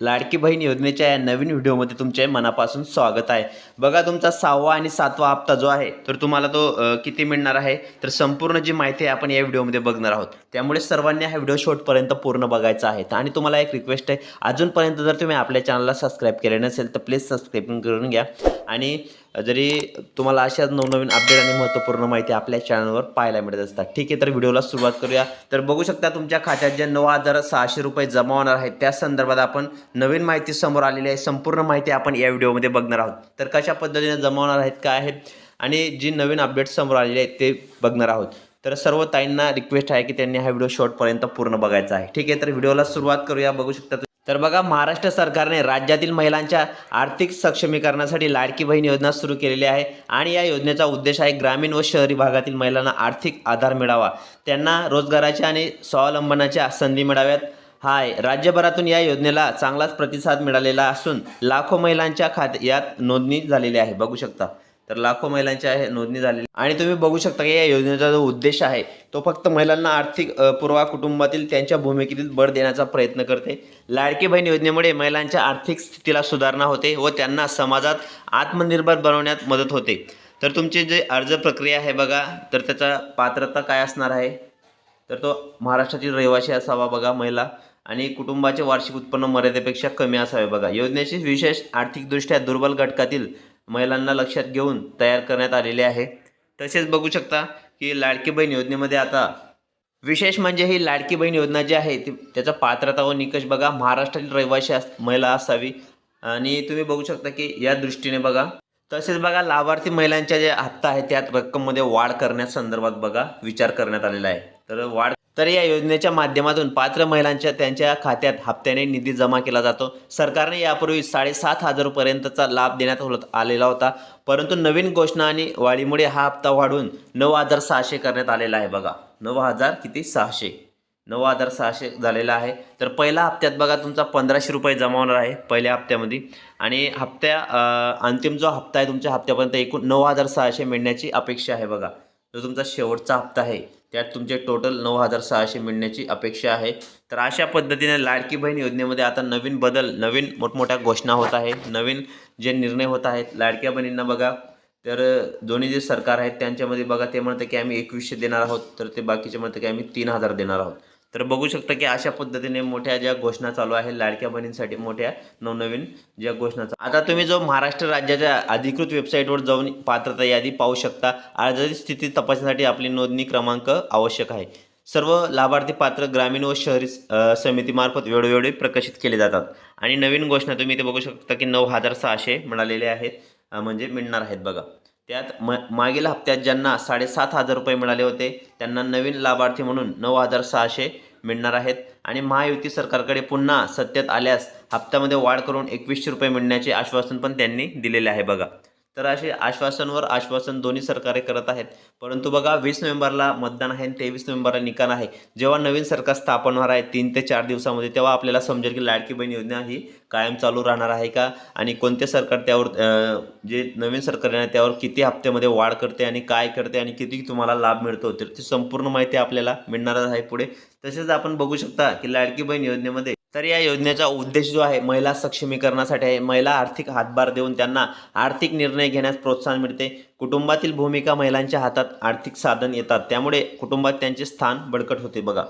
लाडकी बहीण योजनेच्या या नवीन व्हिडिओमध्ये तुमचे मनापासून स्वागत आहे. बघा तुमचा सहावा आणि सातवा हप्ता जो आहे तर तुम्हाला तो किती मिळणार आहे? तर संपूर्ण जी माहिती आहे आपण या व्हिडिओमध्ये बघणार आहोत. त्यामुळे सर्वांनी हा व्हिडिओ शॉर्टपर्यंत पूर्ण बघायचा आहे. आणि तुम्हाला एक रिक्वेस्ट आहे अजूनपर्यंत जर तुम्ही आपल्या चॅनलला सबस्क्राईब केले नसेल तर प्लीज सबस्क्राईब करून घ्या. आणि जरी तुम्हाला अशाच नवनवीन अपडेट आणि महत्त्वपूर्ण माहिती आपल्या चॅनलवर पाहायला मिळत असतात. ठीक आहे तर व्हिडिओला सुरुवात करूया. तर बघू शकता तुमच्या खात्यात जे नऊ हजार सहाशे रुपये जमा होणार आहेत त्या संदर्भात आपण नवीन माहिती समोर आलेली आहे. संपूर्ण माहिती आपण या व्हिडिओमध्ये बघणार आहोत. तर कशा पद्धतीने जमा होणार आहेत काय आहेत आणि जी नवीन अपडेट समोर आलेली आहेत ते बघणार आहोत. तर सर्व ताईंना रिक्वेस्ट आहे की त्यांनी हा व्हिडिओ शॉर्टपर्यंत पूर्ण बघायचा आहे. ठीक आहे तर व्हिडिओला सुरुवात करूया. बघू शकता तर बघा महाराष्ट्र सरकारने राज्यातील महिलांच्या आर्थिक सक्षमीकरणासाठी लाडकी बहीण योजना सुरू केलेली आहे. आणि या योजनेचा उद्देश आहे ग्रामीण व शहरी भागातील महिलांना आर्थिक आधार मिळावा. त्यांना रोजगाराच्या आणि स्वावलंबनाच्या संधी मिळाव्यात. हाय राज्यभरातून या योजनेला चांगलाच प्रतिसाद मिळालेला असून लाखो महिलांच्या खात्यात नोंदणी झालेली आहे. बघू शकता. तर लाखो महिलांच्या आहे नोंदणी झालेली. आणि तुम्ही बघू शकता की या योजनेचा जो उद्देश आहे तो फक्त महिलांना आर्थिक पुरवा कुटुंबातील त्यांच्या भूमिकेतील बळ देण्याचा प्रयत्न करते. लाडकी बहीण योजनेमुळे महिलांच्या आर्थिक स्थितीला सुधारणा होते व त्यांना समाजात आत्मनिर्भर बनवण्यात मदत होते. तर तुमची जे अर्ज प्रक्रिया आहे बघा तर त्याचा पात्रता काय असणार आहे? तर तो महाराष्ट्रातील रहिवासी असावा बघा महिला आणि कुटुंबाचे वार्षिक उत्पन्न मर्यादेपेक्षा कमी असावे बघा. योजनेची विशेष आर्थिकदृष्ट्या दुर्बल घटकातील महिलांना लक्षात घेऊन तयार करण्यात आलेले आहे. तसेच बघू शकता की लाडकी बहीण योजनेमध्ये आता विशेष म्हणजे ही लाडकी बहीण योजना जी आहे ती त्याचा पात्रता व निकष बघा. महाराष्ट्रातील रहिवासी अस महिला असावी. आणि तुम्ही बघू शकता की या दृष्टीने बघा. तसेच बघा लाभार्थी महिलांच्या जे हप्ता आहे त्यात रक्कममध्ये वाढ करण्यासंदर्भात बघा. विचार करण्यात आलेला आहे. तर वाढ तर या योजनेच्या माध्यमातून पात्र महिलांच्या त्यांच्या खात्यात हप्त्याने निधी जमा केला जातो. सरकारने यापूर्वी साडेसात हजारपर्यंतचा लाभ देण्यात होत आलेला होता. परंतु नवीन घोषणा आणि वाढीमुळे हा हप्ता वाढून नऊ हजार सहाशे करण्यात आलेला आहे. बघा नऊ हजार किती? सहाशे. नऊ हजार सहाशे झालेला आहे. तर पहिल्या हप्त्यात बघा तुमचा पंधराशे रुपये जमा होणार आहे पहिल्या हप्त्यामध्ये. आणि हप्त्या अंतिम जो हप्ता आहे तुमच्या हप्त्यापर्यंत एकूण नऊ हजार सहाशे मिळण्याची अपेक्षा आहे बघा. जो तुमचा शेवटचा हप्ता आहे त्यात तुमचे टोटल नऊ हजार सहाशे मिळण्याची अपेक्षा आहे. तर अशा पद्धतीने लाडकी बहीण योजनेमध्ये आता नवीन बदल नवीन मोठमोठ्या घोषणा होत आहे नवीन जे निर्णय होत आहेत लाडक्या बहिणींना बघा. तर दोन्ही जे सरकार आहेत त्यांच्यामध्ये बघा ते म्हणतं की आम्ही एकवीसशे देणार आहोत तर ते बाकीचे म्हणतं की आम्ही तीन हजार देणार आहोत. तर बघू शकता की अशा पद्धतीने मोठ्या ज्या घोषणा चालू आहे लाडक्या बहिणींसाठी मोठ्या नवनवीन ज्या घोषणा आता तुम्ही जो महाराष्ट्र राज्याच्या अधिकृत वेबसाईटवर जाऊन पात्रता यादी पाहू शकता. अर्जाची स्थिती तपासण्यासाठी आपली नोंदणी क्रमांक आवश्यक आहे. सर्व लाभार्थी पात्र ग्रामीण व शहरी समितीमार्फत वेळोवेळी प्रकाशित केले जातात. आणि नवीन घोषणा तुम्ही इथे बघू शकता की नऊ हजार सहाशे मिळालेले आहेत. म्हणजे मिळणार आहेत बघा. त्यात म मागील हप्त्यात ज्यांना साडेसात हजार रुपये मिळाले होते त्यांना नवीन लाभार्थी म्हणून नऊ हजार सहाशे मिळणार आहेत. आणि महायुती सरकारकडे पुन्हा सत्तेत आल्यास हप्त्यामध्ये वाढ करून एकवीसशे रुपये मिळण्याचे आश्वासन पण त्यांनी दिलेले आहे बघा. तर असे आश्वासनवर आश्वासन दोन्ही सरकारे करत आहेत. परंतु बघा वीस नोव्हेंबरला मतदान आहे आणि तेवीस नोव्हेंबरला निकाल आहे. जेव्हा नवीन सरकार स्थापन होणार आहे तीन ते चार दिवसामध्ये तेव्हा आपल्याला समजेल की लाडकी बहीण योजना ही कायम चालू राहणार आहे का? आणि कोणते सरकार त्यावर जे नवीन सरकार आहे त्यावर किती हप्त्यामध्ये वाढ करते आणि काय करते आणि किती तुम्हाला लाभ मिळतो तर ती संपूर्ण माहिती आपल्याला मिळणारच आहे पुढे. तसेच आपण बघू शकता की लाडकी बहीण योजनेमध्ये तर या योजनेचा उद्देश जो आहे महिला सक्षमीकरणासाठी आहे. महिला आर्थिक हातभार देऊन त्यांना आर्थिक निर्णय घेण्यास प्रोत्साहन मिळते. कुटुंबातील भूमिका महिलांच्या हातात आर्थिक साधन येतात. त्यामुळे कुटुंबात त्यांचे स्थान बळकट होते बघा.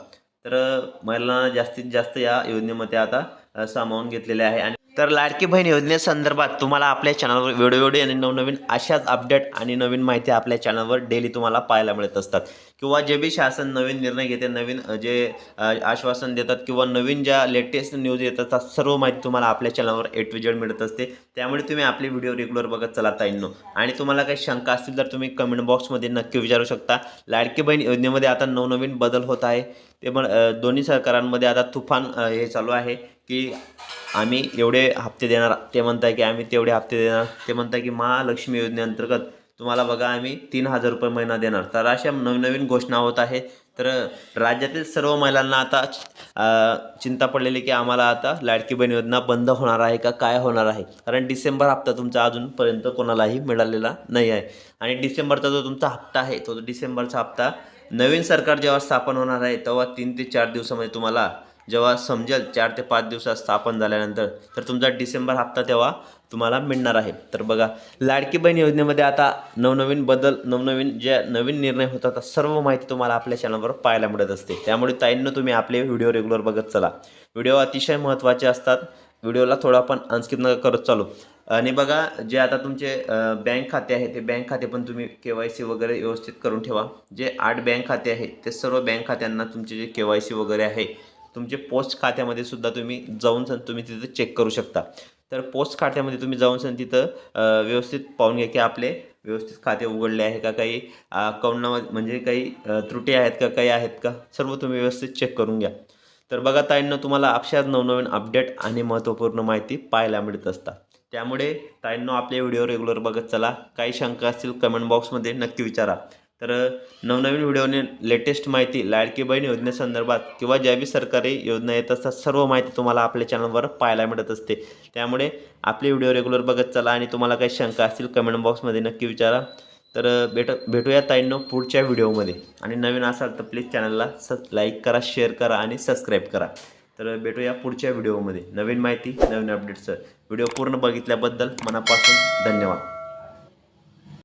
तर महिलांना जास्तीत जास्त या योजनेमध्ये आता सामावून घेतलेले आहे आणि तर लाडकी बहीण योजनेसंदर्भात तुम्हाला आपल्या चॅनलवर वेळोवेळी आणि नवनवीन अशाच अपडेट आणि नवीन माहिती आपल्या चॅनलवर डेली तुम्हाला पाहायला मिळत असतात. किंवा जे बी शासन नवीन निर्णय घेते नवीन जे आश्वासन देतात किंवा नवीन ज्या लेटेस्ट न्यूज येतात त्या सर्व माहिती तुम्हाला आपल्या चॅनलवर ए टू जेड मिळत असते. त्यामुळे तुम्ही आपले व्हिडिओ रेग्युलर बघत चला ताईंनो. आणि तुम्हाला काही शंका असतील तर तुम्ही कमेंट बॉक्समध्ये नक्की विचारू शकता. लाडकी बहीण योजनेमध्ये आता नवनवीन बदल होत आहे. ते पण दोन्ही सरकारांमध्ये आता तुफान हे चालू आहे. की आम्ही एवढे हप्ते देणार. ते म्हणताय की आम्ही तेवढे हप्ते देणार. ते म्हणताय की महालक्ष्मी योजनेअंतर्गत तुम्हाला बघा आम्ही तीन हजार रुपये महिना देणार. तर अशा नवनवीन घोषणा होत आहे तर राज्यातील सर्व महिलांना आता चिंता पडलेली की आम्हाला आता लाडकी बहीण योजना बंद होणार आहे का काय होणार आहे? कारण डिसेंबर हप्ता तुमचा अजूनपर्यंत कोणालाही मिळालेला नाही आहे. आणि डिसेंबरचा जो तुमचा हप्ता आहे तो डिसेंबरचा हप्ता नवीन सरकार जेव्हा स्थापन होणार आहे तेव्हा तीन ते चार दिवसामध्ये तुम्हाला जेव्हा समजेल चार ते पाच दिवसात स्थापन झाल्यानंतर तर तुमचा डिसेंबर हप्ता तेव्हा तुम्हाला मिळणार आहे. तर बघा लाडकी बहीण योजनेमध्ये आता नवनवीन बदल नवनवीन ज्या नवीन निर्णय होतात सर्व माहिती तुम्हाला आपल्या चॅनलवर पाहायला मिळत असते. त्यामुळे ताईंनं तुम्ही आपले व्हिडिओ रेग्युलर बघत चला. व्हिडिओ अतिशय महत्त्वाचे असतात. व्हिडिओला थोडा आपण अनस्किप न करत चालू. आणि बघा जे आता तुमचे बँक खाते आहे ते बँक खाते पण तुम्ही के वाय सी वगैरे व्यवस्थित करून ठेवा. जे आठ बँक खाते आहे ते सर्व बँक खात्यांना तुमचे जे के वाय सी वगैरे आहे तुमचे पोस्ट खात्यामध्ये सुद्धा तुम्ही जाऊन सन तुम्ही तिथं चेक करू शकता. तर पोस्ट खात्यामध्ये तुम्ही जाऊन सण तिथं व्यवस्थित पाहून घ्या की आपले व्यवस्थित खाते उघडले आहे का काही अकाउंटमध्ये म्हणजे काही त्रुटी आहेत का काही आहेत का सर्व तुम्ही व्यवस्थित चेक करून घ्या. तर बघा ताईंना तुम्हाला अक्षात नवनवीन अपडेट आणि महत्त्वपूर्ण माहिती पाहायला मिळत असतात. त्यामुळे ताईंनो आपले व्हिडिओ रेग्युलर बघत चला. काही शंका असतील कमेंट बॉक्समध्ये नक्की विचारा. तर नवनवीन व्हिडिओने लेटेस्ट माहिती लाडकी बहीण योजनेसंदर्भात किंवा ज्या बी सरकारी योजना येत असतात सर्व माहिती तुम्हाला आपल्या चॅनलवर पाहायला मिळत असते. त्यामुळे आपले व्हिडिओ रेग्युलर बघत चला आणि तुम्हाला काही शंका असतील कमेंट बॉक्समध्ये नक्की विचारा. तर भेट भेटूया ताईंनो पुढच्या व्हिडिओमध्ये. आणि नवीन असाल तर प्लीज चॅनलला स लाईक करा शेअर करा आणि सबस्क्राईब करा. तर भेटूया पुढच्या व्हिडिओमध्ये. नवीन माहिती नवीन अपडेट्स व्हिडिओ पूर्ण बघितल्याबद्दल मनापासून धन्यवाद.